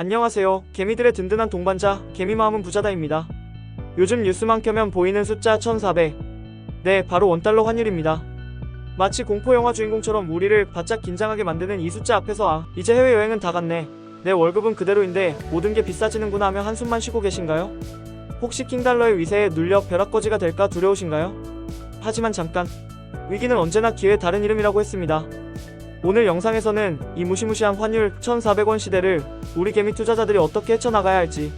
안녕하세요. 개미들의 든든한 동반자, 개미 마음은 부자다입니다. 요즘 뉴스만 켜면 보이는 숫자 1400. 네, 바로 원달러 환율입니다. 마치 공포영화 주인공처럼 우리를 바짝 긴장하게 만드는 이 숫자 앞에서 아, 이제 해외여행은 다 갔네. 내 월급은 그대로인데 모든 게 비싸지는구나 하며 한숨만 쉬고 계신가요? 혹시 킹달러의 위세에 눌려 벼락거지가 될까 두려우신가요? 하지만 잠깐. 위기는 언제나 기회 다른 이름이라고 했습니다. 오늘 영상에서는 이 무시무시한 환율 1400원 시대를 우리 개미 투자자들이 어떻게 헤쳐나가야 할지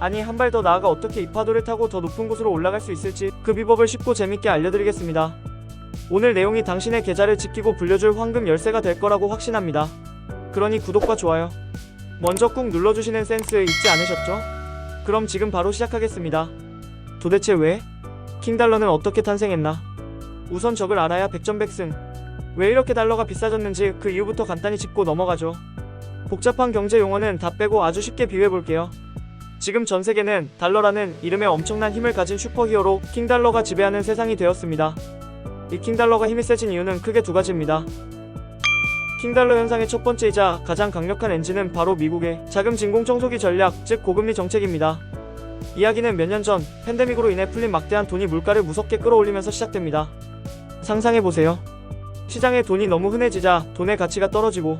아니 한 발 더 나아가 어떻게 이 파도를 타고 더 높은 곳으로 올라갈 수 있을지 그 비법을 쉽고 재밌게 알려드리겠습니다. 오늘 내용이 당신의 계좌를 지키고 불려줄 황금 열쇠가 될 거라고 확신합니다. 그러니 구독과 좋아요 먼저 꾹 눌러주시는 센스 잊지 않으셨죠? 그럼 지금 바로 시작하겠습니다. 도대체 왜? 킹달러는 어떻게 탄생했나? 우선 적을 알아야 백전백승 왜 이렇게 달러가 비싸졌는지 그 이유부터 간단히 짚고 넘어가죠. 복잡한 경제 용어는 다 빼고 아주 쉽게 비유해 볼게요. 지금 전 세계는 달러라는 이름에 엄청난 힘을 가진 슈퍼히어로 킹달러가 지배하는 세상이 되었습니다. 이 킹달러가 힘이 세진 이유는 크게 두 가지입니다. 킹달러 현상의 첫 번째이자 가장 강력한 엔진은 바로 미국의 자금 진공 청소기 전략, 즉 고금리 정책입니다. 이야기는 몇 년 전 팬데믹으로 인해 풀린 막대한 돈이 물가를 무섭게 끌어올리면서 시작됩니다. 상상해 보세요. 시장에 돈이 너무 흔해지자 돈의 가치가 떨어지고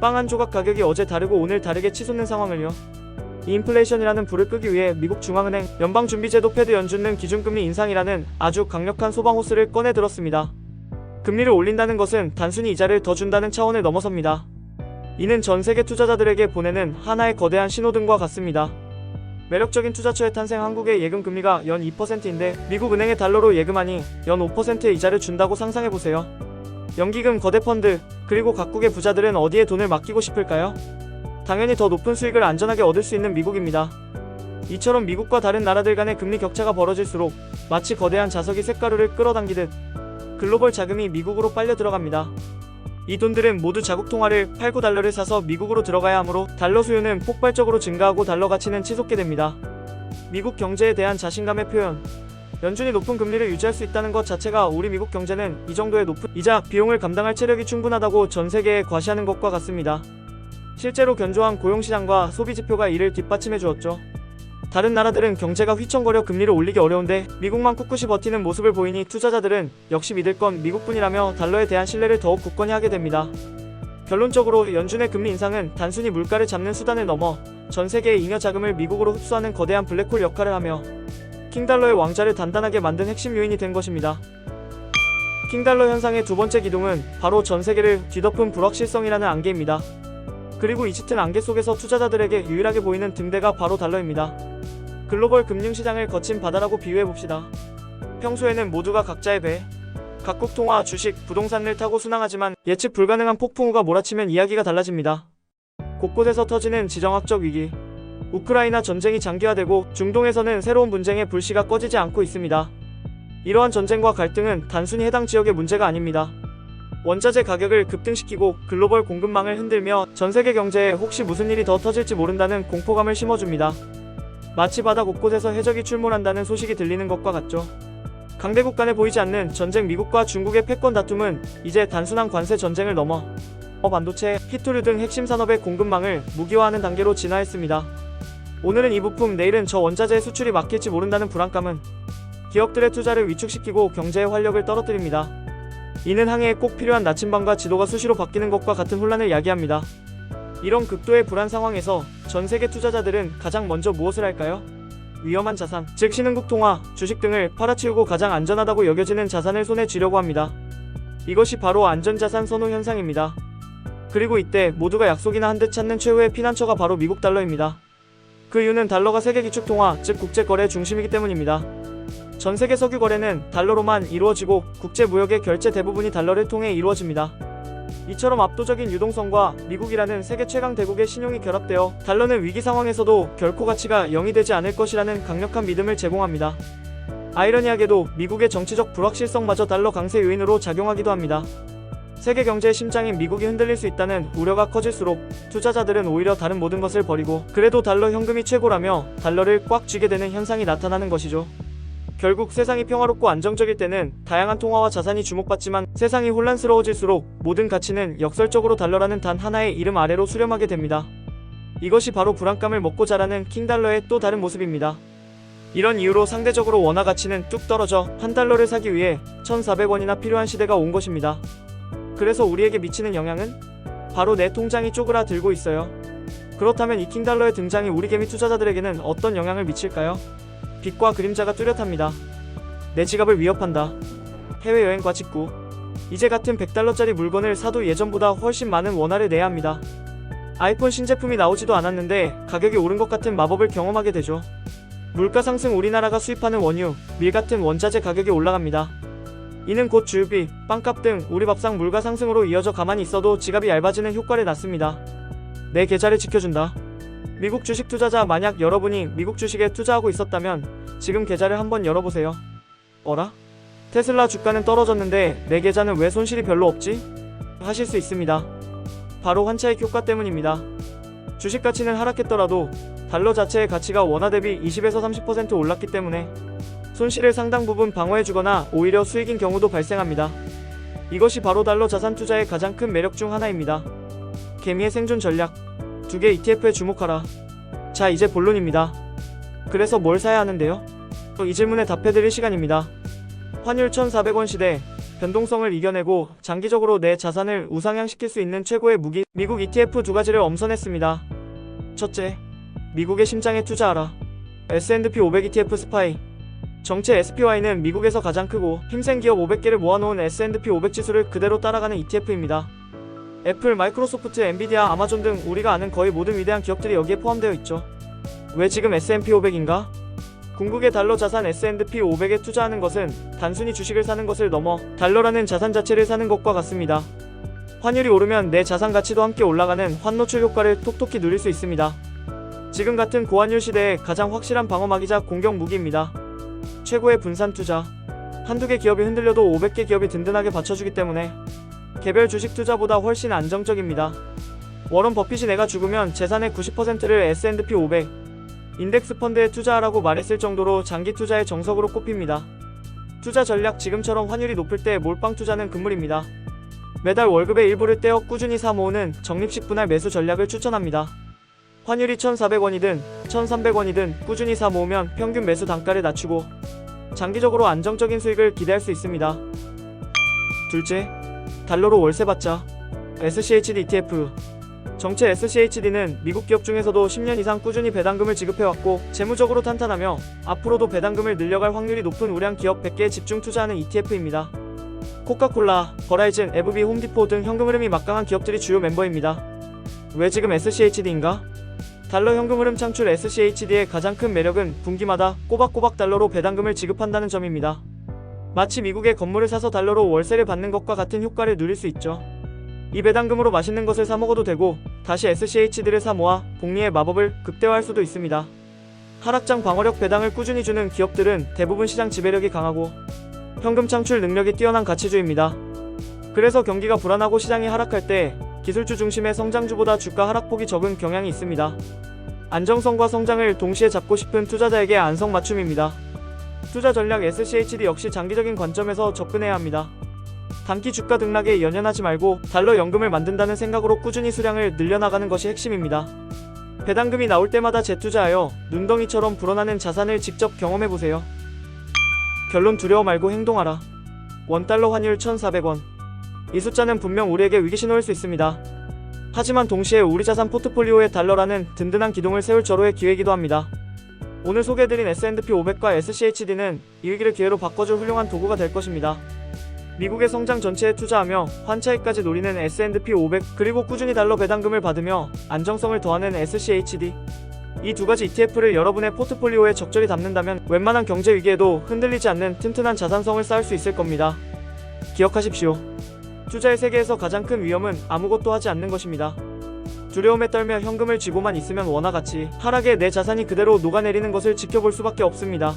빵 한 조각 가격이 어제 다르고 오늘 다르게 치솟는 상황을요. 이 인플레이션이라는 불을 끄기 위해 미국 중앙은행, 연방준비제도 패드 연준은 기준금리 인상이라는 아주 강력한 소방호스를 꺼내 들었습니다. 금리를 올린다는 것은 단순히 이자를 더 준다는 차원을 넘어섭니다. 이는 전 세계 투자자들에게 보내는 하나의 거대한 신호등과 같습니다. 매력적인 투자처의 탄생 한국의 예금 금리가 연 2%인데 미국 은행에 달러로 예금하니 연 5%의 이자를 준다고 상상해 보세요. 연기금 거대 펀드 그리고 각국의 부자들은 어디에 돈을 맡기고 싶을까요? 당연히 더 높은 수익을 안전하게 얻을 수 있는 미국입니다. 이처럼 미국과 다른 나라들 간의 금리 격차가 벌어질수록 마치 거대한 자석이 쇳가루를 끌어당기듯 글로벌 자금이 미국으로 빨려 들어갑니다. 이 돈들은 모두 자국 통화를 팔고 달러를 사서 미국으로 들어가야 하므로 달러 수요는 폭발적으로 증가하고 달러 가치는 치솟게 됩니다. 미국 경제에 대한 자신감의 표현. 연준이 높은 금리를 유지할 수 있다는 것 자체가 우리 미국 경제는 이 정도의 높은 이자 비용을 감당할 체력이 충분하다고 전 세계에 과시하는 것과 같습니다. 실제로 견조한 고용시장과 소비 지표가 이를 뒷받침해 주었죠. 다른 나라들은 경제가 휘청거려 금리를 올리기 어려운데 미국만 꿋꿋이 버티는 모습을 보이니 투자자들은 역시 믿을 건 미국뿐이라며 달러에 대한 신뢰를 더욱 굳건히 하게 됩니다. 결론적으로 연준의 금리 인상은 단순히 물가를 잡는 수단을 넘어 전 세계의 잉여 자금을 미국으로 흡수하는 거대한 블랙홀 역할을 하며 킹달러의 왕좌를 단단하게 만든 핵심 요인이 된 것입니다. 킹달러 현상의 두 번째 기둥은 바로 전 세계를 뒤덮은 불확실성이라는 안개입니다. 그리고 이 짙은 안개 속에서 투자자들에게 유일하게 보이는 등대가 바로 달러입니다. 글로벌 금융시장을 거친 바다라고 비유해봅시다. 평소에는 모두가 각자의 배, 각국 통화, 주식, 부동산을 타고 순항하지만 예측 불가능한 폭풍우가 몰아치면 이야기가 달라집니다. 곳곳에서 터지는 지정학적 위기, 우크라이나 전쟁이 장기화되고 중동에서는 새로운 분쟁의 불씨가 꺼지지 않고 있습니다. 이러한 전쟁과 갈등은 단순히 해당 지역의 문제가 아닙니다. 원자재 가격을 급등시키고 글로벌 공급망을 흔들며 전 세계 경제에 혹시 무슨 일이 더 터질지 모른다는 공포감을 심어줍니다. 마치 바다 곳곳에서 해적이 출몰한다는 소식이 들리는 것과 같죠. 강대국 간에 보이지 않는 전쟁 미국과 중국의 패권 다툼은 이제 단순한 관세 전쟁을 넘어 어 반도체, 히토류 등 핵심 산업의 공급망을 무기화하는 단계로 진화했습니다. 오늘은 이 부품, 내일은 저 원자재 수출이 막힐지 모른다는 불안감은 기업들의 투자를 위축시키고 경제의 활력을 떨어뜨립니다. 이는 항해에 꼭 필요한 나침반과 지도가 수시로 바뀌는 것과 같은 혼란을 야기합니다. 이런 극도의 불안 상황에서 전 세계 투자자들은 가장 먼저 무엇을 할까요? 위험한 자산, 즉 신흥국 통화, 주식 등을 팔아치우고 가장 안전하다고 여겨지는 자산을 손에 쥐려고 합니다. 이것이 바로 안전자산 선호 현상입니다. 그리고 이때 모두가 약속이나 한대 찾는 최후의 피난처가 바로 미국 달러입니다. 그 이유는 달러가 세계 기축 통화, 즉 국제 거래 중심이기 때문입니다. 전 세계 석유 거래는 달러로만 이루어지고 국제 무역의 결제 대부분이 달러를 통해 이루어집니다. 이처럼 압도적인 유동성과 미국이라는 세계 최강 대국의 신용이 결합되어 달러는 위기 상황에서도 결코 가치가 0이 되지 않을 것이라는 강력한 믿음을 제공합니다. 아이러니하게도 미국의 정치적 불확실성마저 달러 강세 요인으로 작용하기도 합니다. 세계 경제의 심장인 미국이 흔들릴 수 있다는 우려가 커질수록 투자자들은 오히려 다른 모든 것을 버리고 그래도 달러 현금이 최고라며 달러를 꽉 쥐게 되는 현상이 나타나는 것이죠. 결국 세상이 평화롭고 안정적일 때는 다양한 통화와 자산이 주목받지만 세상이 혼란스러워질수록 모든 가치는 역설적으로 달러라는 단 하나의 이름 아래로 수렴하게 됩니다. 이것이 바로 불안감을 먹고 자라는 킹달러의 또 다른 모습입니다. 이런 이유로 상대적으로 원화 가치는 뚝 떨어져 한 달러를 사기 위해 1,400원이나 필요한 시대가 온 것입니다. 그래서 우리에게 미치는 영향은 바로 내 통장이 쪼그라들고 있어요. 그렇다면 이 킹 달러의 등장이 우리 개미 투자자들에게는 어떤 영향을 미칠까요? 빛과 그림자가 뚜렷합니다. 내 지갑을 위협한다. 해외여행과 직구. 이제 같은 100달러짜리 물건을 사도 예전보다 훨씬 많은 원화를 내야 합니다. 아이폰 신제품이 나오지도 않았는데 가격이 오른 것 같은 마법을 경험하게 되죠. 물가 상승 우리나라가 수입하는 원유, 밀 같은 원자재 가격이 올라갑니다. 이는 곧 주유비, 빵값 등 우리 밥상 물가 상승으로 이어져 가만히 있어도 지갑이 얇아지는 효과를 낳습니다. 내 계좌를 지켜준다. 미국 주식 투자자 만약 여러분이 미국 주식에 투자하고 있었다면 지금 계좌를 한번 열어보세요. 어라? 테슬라 주가는 떨어졌는데 내 계좌는 왜 손실이 별로 없지? 하실 수 있습니다. 바로 환차익 효과 때문입니다. 주식 가치는 하락했더라도 달러 자체의 가치가 원화 대비 20에서 30% 올랐기 때문에 손실을 상당 부분 방어해주거나 오히려 수익인 경우도 발생합니다. 이것이 바로 달러 자산 투자의 가장 큰 매력 중 하나입니다. 개미의 생존 전략. 두 개 ETF에 주목하라. 자, 이제 본론입니다. 그래서 뭘 사야 하는데요? 이 질문에 답해드릴 시간입니다. 환율 1,400원 시대, 변동성을 이겨내고 장기적으로 내 자산을 우상향시킬 수 있는 최고의 무기, 미국 ETF 두 가지를 엄선했습니다. 첫째, 미국의 심장에 투자하라. S&P 500 ETF 스파이. 정체 SPY는 미국에서 가장 크고 힘센 기업 500개를 모아놓은 S&P 500 지수를 그대로 따라가는 ETF입니다. 애플, 마이크로소프트, 엔비디아, 아마존 등 우리가 아는 거의 모든 위대한 기업들이 여기에 포함되어 있죠. 왜 지금 S&P 500인가? 궁극의 달러 자산 S&P 500에 투자하는 것은 단순히 주식을 사는 것을 넘어 달러라는 자산 자체를 사는 것과 같습니다. 환율이 오르면 내 자산 가치도 함께 올라가는 환노출 효과를 톡톡히 누릴 수 있습니다. 지금 같은 고환율 시대에 가장 확실한 방어막이자 공격 무기입니다. 최고의 분산 투자. 한두 개 기업이 흔들려도 500개 기업이 든든하게 받쳐주기 때문에 개별 주식 투자보다 훨씬 안정적입니다. 워런 버핏이 내가 죽으면 재산의 90%를 S&P 500 인덱스 펀드에 투자하라고 말했을 정도로 장기 투자의 정석으로 꼽힙니다. 투자 전략 지금처럼 환율이 높을 때 몰빵 투자는 금물입니다. 매달 월급의 일부를 떼어 꾸준히 사 모으는 적립식 분할 매수 전략을 추천합니다. 환율이 1,400원이든 1,300원이든 꾸준히 사 모으면 평균 매수 단가를 낮추고 장기적으로 안정적인 수익을 기대할 수 있습니다. 둘째, 달러로 월세 받자. SCHD ETF. 정체 SCHD는 미국 기업 중에서도 10년 이상 꾸준히 배당금을 지급해왔고 재무적으로 탄탄하며 앞으로도 배당금을 늘려갈 확률이 높은 우량 기업 100개에 집중 투자하는 ETF입니다. 코카콜라, 버라이즌, 에브비, 홈디포 등 현금 흐름이 막강한 기업들이 주요 멤버입니다. 왜 지금 SCHD인가? 달러 현금 흐름 창출 SCHD의 가장 큰 매력은 분기마다 꼬박꼬박 달러로 배당금을 지급한다는 점입니다. 마치 미국의 건물을 사서 달러로 월세를 받는 것과 같은 효과를 누릴 수 있죠. 이 배당금으로 맛있는 것을 사 먹어도 되고 다시 SCHD를 사 모아 복리의 마법을 극대화할 수도 있습니다. 하락장 방어력 배당을 꾸준히 주는 기업들은 대부분 시장 지배력이 강하고 현금 창출 능력이 뛰어난 가치주입니다. 그래서 경기가 불안하고 시장이 하락할 때 기술주 중심의 성장주보다 주가 하락폭이 적은 경향이 있습니다. 안정성과 성장을 동시에 잡고 싶은 투자자에게 안성맞춤입니다. 투자 전략 SCHD 역시 장기적인 관점에서 접근해야 합니다. 단기 주가 등락에 연연하지 말고 달러 연금을 만든다는 생각으로 꾸준히 수량을 늘려나가는 것이 핵심입니다. 배당금이 나올 때마다 재투자하여 눈덩이처럼 불어나는 자산을 직접 경험해보세요. 결론 두려워 말고 행동하라. 원달러 환율 1,400원. 이 숫자는 분명 우리에게 위기 신호일 수 있습니다. 하지만 동시에 우리 자산 포트폴리오에 달러라는 든든한 기둥을 세울 절호의 기회이기도 합니다. 오늘 소개해드린 S&P 500과 SCHD는 이 위기를 기회로 바꿔줄 훌륭한 도구가 될 것입니다. 미국의 성장 전체에 투자하며 환차익까지 노리는 S&P 500 그리고 꾸준히 달러 배당금을 받으며 안정성을 더하는 SCHD 이 두 가지 ETF를 여러분의 포트폴리오에 적절히 담는다면 웬만한 경제 위기에도 흔들리지 않는 튼튼한 자산성을 쌓을 수 있을 겁니다. 기억하십시오. 투자의 세계에서 가장 큰 위험은 아무것도 하지 않는 것입니다. 두려움에 떨며 현금을 쥐고만 있으면 원화같이 하락에 내 자산이 그대로 녹아내리는 것을 지켜볼 수밖에 없습니다.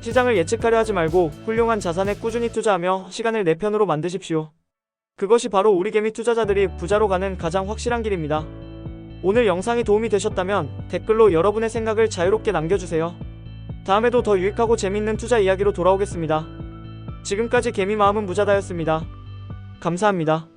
시장을 예측하려 하지 말고 훌륭한 자산에 꾸준히 투자하며 시간을 내 편으로 만드십시오. 그것이 바로 우리 개미 투자자들이 부자로 가는 가장 확실한 길입니다. 오늘 영상이 도움이 되셨다면 댓글로 여러분의 생각을 자유롭게 남겨주세요. 다음에도 더 유익하고 재밌는 투자 이야기로 돌아오겠습니다. 지금까지 개미 마음은 부자다였습니다. 감사합니다.